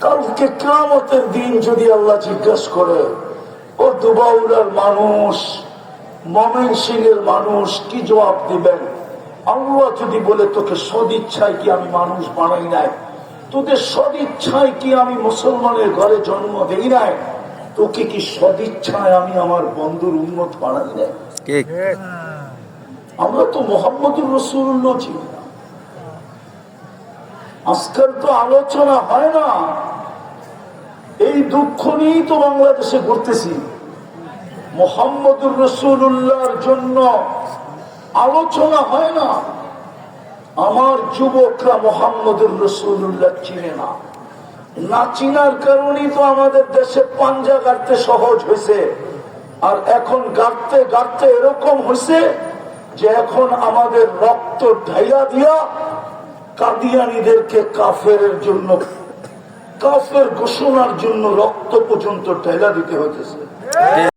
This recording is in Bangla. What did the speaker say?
কালকে কামতের দিন যদি আল্লাহ জিজ্ঞাসা করে ও দুবাউলার মানুষ মমেন সিং এর মানুষ কি জবাব দিবেন? আল্লাহ যদি বলে তোকে সদিচ্ছায় কি আমি মানুষ বানাই নাই? তোদের সদিচ্ছায় কি আমি মুসলমানের ঘরে জন্ম দেই নাই? তোকে কি সদিচ্ছায় আমি আমার বন্ধুর উন্নত বানাই নাই? আমরা তো মোহাম্মদুর রসুল্লাহ না আজকাল তো আলোচনা হয় না। এই দুঃখ নিয়েই তো বাংলাদেশে ঘুরতেছি। মোহাম্মদুর রসুল্লাহর জন্য আলোচনা হয় না। আমার যুবকরা মোহাম্মদুর রসুল্লাহ চিনে না। না চিনার কারণেই তো আমাদের দেশে পাঞ্জা গাড়তে সহজ হয়েছে। আর এখন গাড়তে গাড়তে এরকম হয়েছে যে এখন আমাদের রক্ত ঢাইলা দিয়া কাদিয়ানিদেরকে কাফের জন্য কাফের ঘোষণার জন্য রক্ত পর্যন্ত ঢেলা দিতে হতেছে